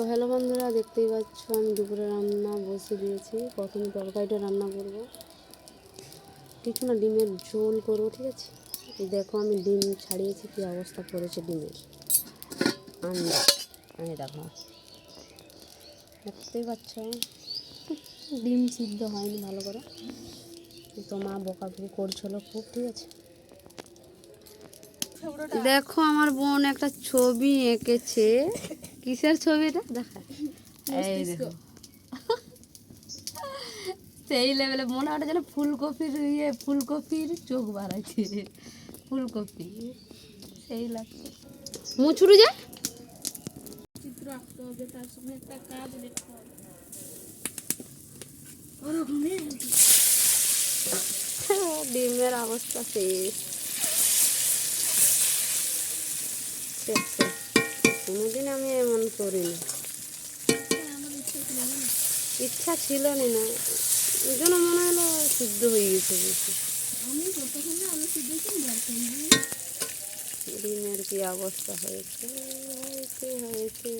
তো হ্যালো বন্ধুরা, দেখতেই পাচ্ছ আমি দুপুরে রান্না বসে দিয়েছি। প্রথমে তরকারিটা রান্না করব। কিছু না ডিমের ঝোল করব, ঠিক আছে? দেখো আমি ডিম ছাড়িয়েছি, কী অবস্থা করেছে ডিমের। এই দেখো। দেখতেই পাচ্ছ? ডিম সিদ্ধ হয়নি ভালো করে। তো মা বকাবকি করছিল খুব, ঠিক আছে? দেখো আমার বোন একটা ছবি এঁকেছে। কিসের ছবি এটা? দেখা এই দেখো। সেই লেভেলে মনে হয় যেন ফুলকপির ইয়ে ফুলকপির চোখ বাড়াইছে ফুলকপি। সেই লাগছে মুচুরু যা। চিত্র আঁকতে হবে তার সঙ্গে একটা কাজ লিখতে হবে। ডিমের অবস্থা শেষ। শেষ। কোনোদিন আমি এমন করিনি। ইচ্ছা ছিল না ইচ্ছা ছিল না না ওই জন্য মনে হলো সিদ্ধ হয়ে গেছে বেশি। ডিমের কি অবস্থা হয়েছে? হয়েছে হয়েছে।